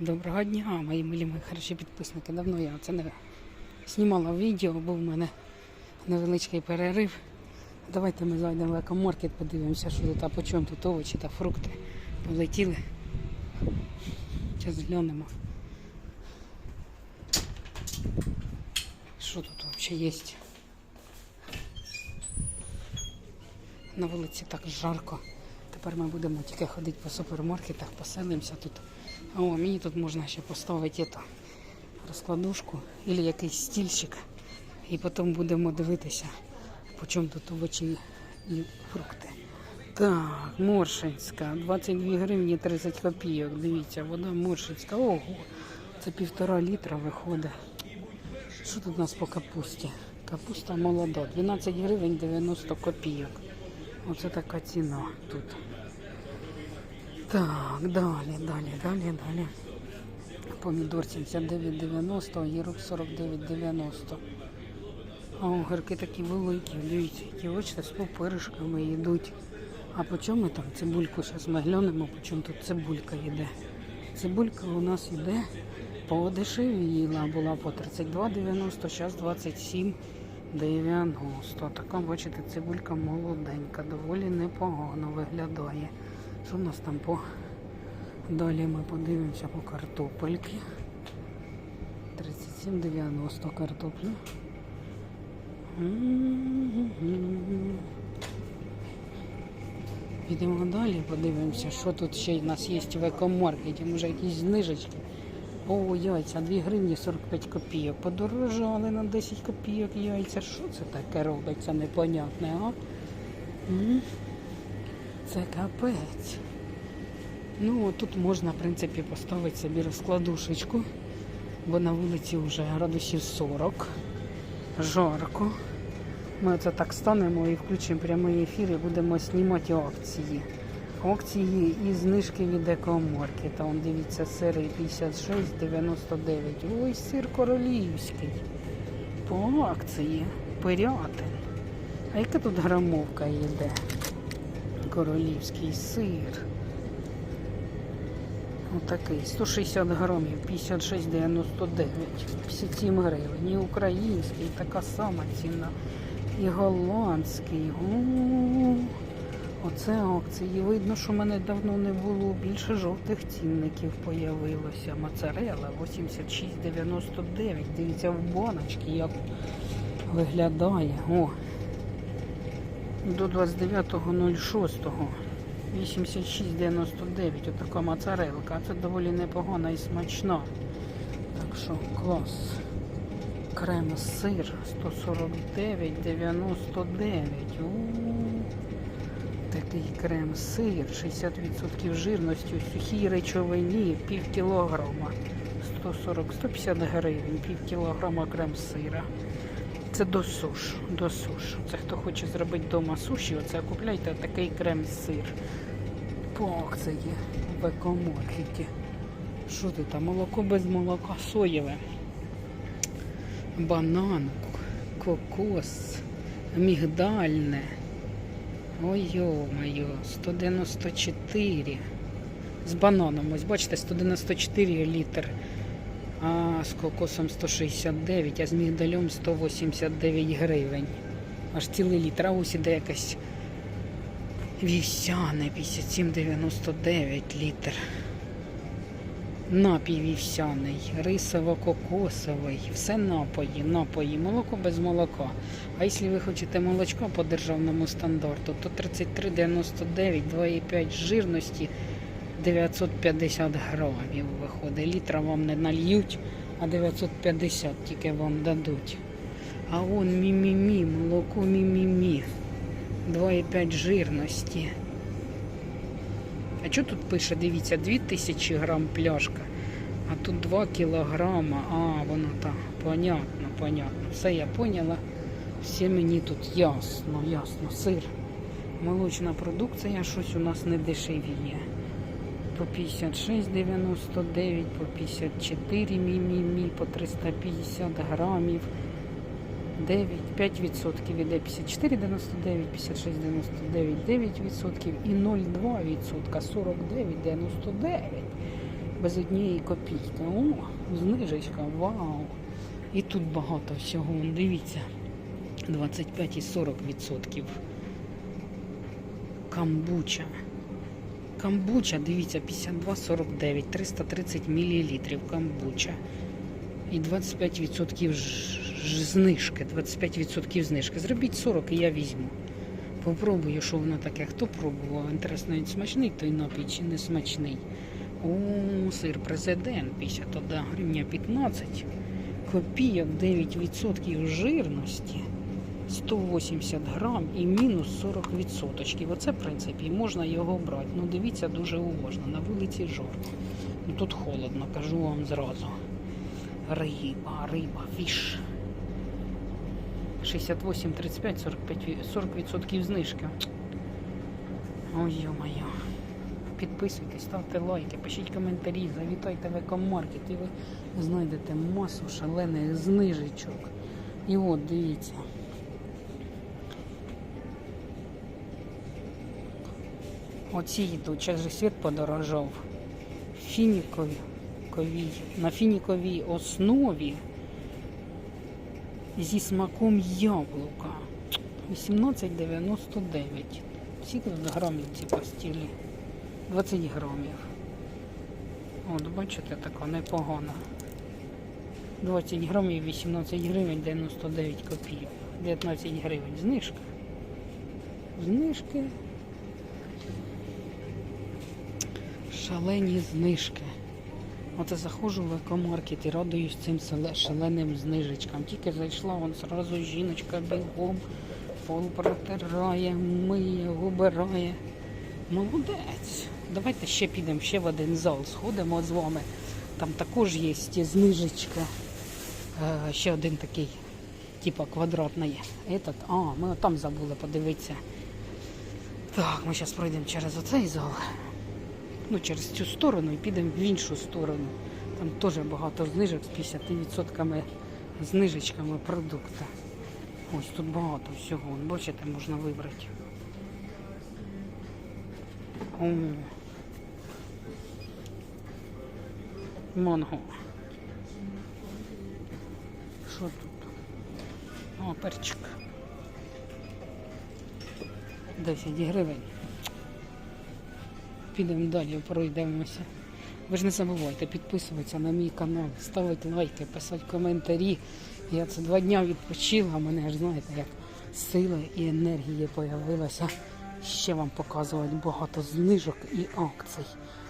Доброго дня, мої милі мої хороші підписники. Давно я це не знімала відео, був у мене невеличкий перерив. Давайте ми зайдемо в екомаркет, подивимося, що тут, а по чому тут овочі та фрукти полетіли. Зараз глянемо. Що тут взагалі є? На вулиці так жарко. Тепер ми будемо тільки ходити по супермаркетах, поселимося тут. О, мені тут можна ще поставити ето, розкладушку або якийсь стільчик. І потім будемо дивитися, по чому тут овочі і фрукти. Так, Моршинська, 22 гривні 30 копійок. Дивіться, вода Моршинська. Ого, це півтора літра виходить. Що тут у нас по капусті? Капуста молода, 12 гривень 90 копійок. Оце така ціна тут. Так, далі, далі, далі, далі. Помідор 79,90, огірок 49,90. А огірки такі великі, дивіться, які бачите, з пупиришками йдуть. А по чому ми там цибульку? Зараз ми глянемо, по чому тут цибулька йде. Цибулька у нас йде подешевіла, була по 32,90, зараз 27,90. Така, бачите, цибулька молоденька, доволі непогано виглядає. Що в нас там по далі ми подивимося по картопельки. 37,90 картопля. Підемо далі, подивимося, що тут ще в нас є в екомаркеті. Може якісь знижечки. О, яйця 2 гривні 45 копійок. Подорожали на 10 копійок яйця. Що це таке робиться непонятне, а? Це капець. Ну, тут можна, в принципі, поставити собі розкладушечку, бо на вулиці вже градусів 40. Жарко. Ми оце так станемо і включимо прямий ефір і будемо знімати акції. Акції і знижки від екомаркета. Он дивіться, сири 56,99. Ой, сир королівський. По акції. Пирятин. А яка тут грамовка йде? Королівський сир. Отакий. 160 грамів, 56,99. 57 гривень. І український, така сама ціна. І голландський. Оце акції. Видно, що в мене давно не було. Більше жовтих цінників появилося. Моцарела 86,99. Дивіться, в баночці як виглядає. О, до 29.06. 86,99. Отака моцарелка. Це доволі непогана і смачна. Так що клас. Крем сир 149,99. У-у-у. Такий крем сир 60% жирності сухій речовині пів кілограма. 140, 150 гривень, пів кілограма крем сира. Це до суш, до суш. Це хто хоче зробити вдома суші, оце купляйте такий крем-сир. По акції в екомаркеті. Що тут там? Молоко без молока соєве. Банан, кокос, мігдальне. Ой йо-моє, 194. З бананом, ось бачите, 194 літр. А з кокосом 169, а з мігдалем 189 гривень. Аж цілий літр. А ось іде якась вівсяне 57,99 літр. Напій вівсяний, рисово-кокосовий, все напої, напої, молоко без молока. А якщо ви хочете молочка по державному стандарту, то 33,99, 2,5 жирності. 950 грамів виходить. Літра вам не нальють, а 950 тільки вам дадуть. А он мі-мі-мі, молоко мі-мі-мі. 2,5 жирності. А що тут пише? Дивіться, 2000 грам пляшка. А тут 2 кілограма. А, воно так. Понятно, понятно. Все я поняла. Все мені тут ясно, ясно. Сир. Молочна продукція, щось у нас не дешевіє по 56,99, по 54 мі-мі-мі, по 350 грамів. 9, 5% іде 54,99, 56,99, 9% і 0,2%, 49,99. без однієї копійки. О, знижечка, вау! І тут багато всього. Дивіться, 25 і 40%. Камбуча. Камбуча, дивіться, 52,49, 330 мл камбуча. І 25% ж, ж знижки. 25% знижки. Зробіть 40 і я візьму. Попробую, що воно таке. Хто пробував? Інтересно, він смачний той напій чи не смачний. О, сир президент 51 гривня 15 копійок, 9% жирності. 180 грам і мінус 40 відсоточків. Оце, в принципі, можна його брати. Ну, дивіться дуже уважно. На вулиці жарко. Ну, тут холодно, кажу вам зразу. Риба, риба, фіш. 68, 35, 45, 40 відсотків знижки. Ой, йо-моє. Підписуйтесь, ставте лайки, пишіть коментарі, завітайте в екомаркет і ви знайдете масу шалених знижечок. І от, дивіться. Оці йдуть, же світ подорожав. Фінікові, на фініковій основі зі смаком яблука. 18,99. Скільки тут грамів ці пастілі? 20 грамів. От, бачите, така непогана. 20 грамів, 18 гривень, 99 копійок. 19 гривень. Знижка. Знижки. Шалені знижки. Оце заходжу в екомаркет і радуюсь цим шаленим знижечкам. Тільки зайшла, вон зразу жіночка бігом, пол протирає, миє, убирає. Молодець. Давайте ще підемо ще в один зал, сходимо з вами. Там також є знижечка. Е, ще один такий, типа квадратний. Этот, а, ми там забули подивитися. Так, ми зараз пройдемо через оцей зал ну, через цю сторону і підемо в іншу сторону. Там теж багато знижок з 50% знижечками продукти. Ось тут багато всього. Бачите, можна вибрати. О. Манго. Що тут? О, перчик. 10 гривень. Підемо далі, пройдемося. Ви ж не забувайте підписуватися на мій канал, ставити лайки, писати коментарі. Я це два дня відпочила, мене ж знаєте, як сили і енергії появилася. Ще вам показувати багато знижок і акцій.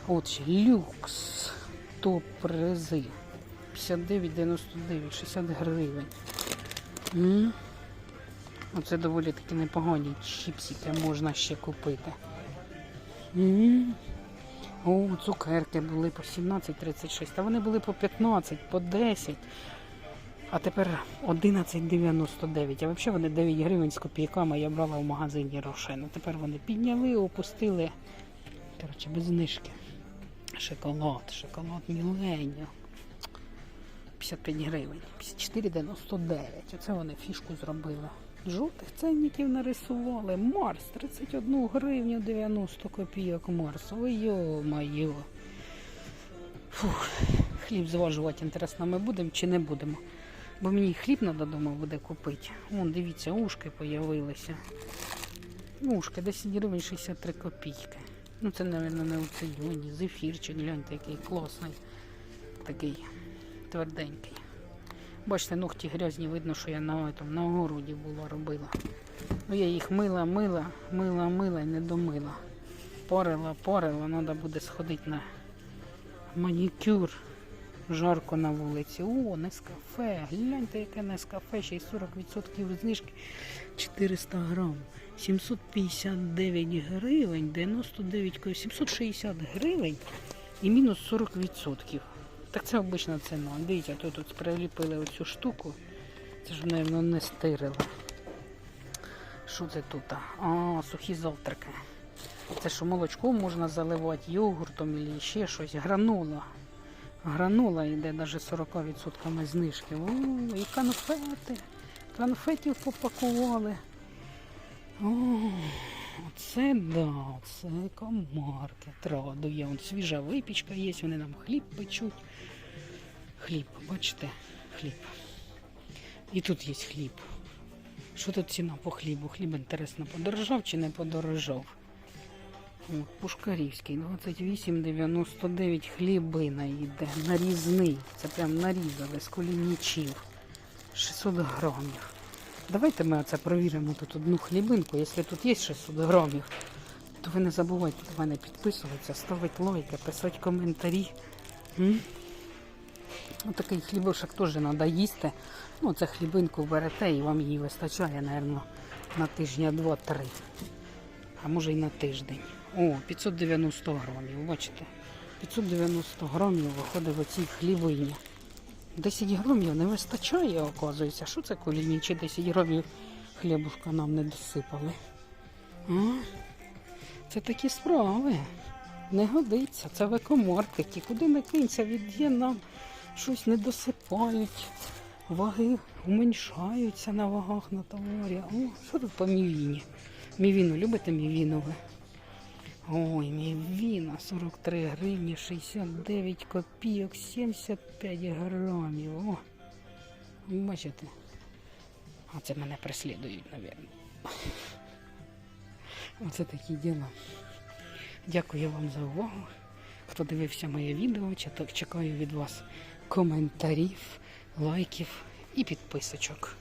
От ще люкс, топ призи. 59,99, 60 гривень. М? Оце доволі таки непогані чіпсики можна ще купити. О, цукерки були по 17,36, а вони були по 15, по 10. А тепер 11,99. А взагалі вони 9 гривень з копійками я брала в магазині Рошен. А Тепер вони підняли, опустили. Коротше, без знижки. Шоколад, шоколад Міленіо. 55 гривень, 54,99. Оце вони фішку зробили. Жовтих ценників нарисували. Марс 31 гривню 90 копійок Марс. Ой, йо-моє. Фух, хліб зважувати, інтересно, ми будемо чи не будемо. Бо мені хліб треба вдома буде купити. Вон, дивіться, ушки появилися. Ушки, 10 гривень 63 копійки. Ну це, мабуть, не оцінювані. Зефірчик, гляньте, який класний. Такий тверденький. Бачите, ногті грязні, видно, що я на, этом, на огороді була робила. Ну я їх мила, мила, мила, мила і не домила. Порила, порила, треба буде сходити на манікюр. Жарко на вулиці. О, Нескафе. Гляньте, яке Нескафе, ще й 40% знижки 400 грам. 759 гривень, 99, ко- 760 гривень і мінус 40%. Так це обична ціна. Дивіться, тут, тут приліпили оцю штуку. Це ж, мабуть, не стирили. Що це тут? А, сухі завтраки. Це що молочком можна заливати, йогуртом або ще щось. Гранула. Гранула йде навіть 40% знижки. О, і конфети. Конфетів попакували. О, Оце да, це екомаркет. Радує. Вон свіжа випічка є, вони нам хліб печуть. Хліб, бачите, хліб. І тут є хліб. Що тут ціна по хлібу? Хліб, інтересно, подорожав чи не подорожав? От, Пушкарівський, 28,99 хлібина йде. Нарізний. Це прям нарізали з колінічів. 600 грамів. Давайте ми оце провіримо тут одну хлібинку. Якщо тут є 600 грамів, то ви не забувайте до мене підписуватися, ставити лайки, писати коментарі. М? Отакий хлібушок теж треба їсти. Ну, це хлібинку берете і вам її вистачає, мабуть, на тижня два-три. А може й на тиждень. О, 590 грамів, бачите? 590 грамів виходить в оцій хлібині. 10 грамів не вистачає, оказується. Що це коліні? Чи 10 грамів хлібушка нам не досипали? А? Це такі справи. Не годиться. Це в екомаркеті. Куди не кинься, від'є нам щось не досипають. Ваги уменьшаються на вагах на товарі. О, що тут по мівіні? Мівіну, любите мівіну Ой, мівіна 43 гривні 69 копійок, 75 грамів. О, бачите? А це мене преслідують, мабуть. Оце такі діла. Дякую вам за увагу. Хто дивився моє відео, чекаю від вас коментарів, лайків і підписочок.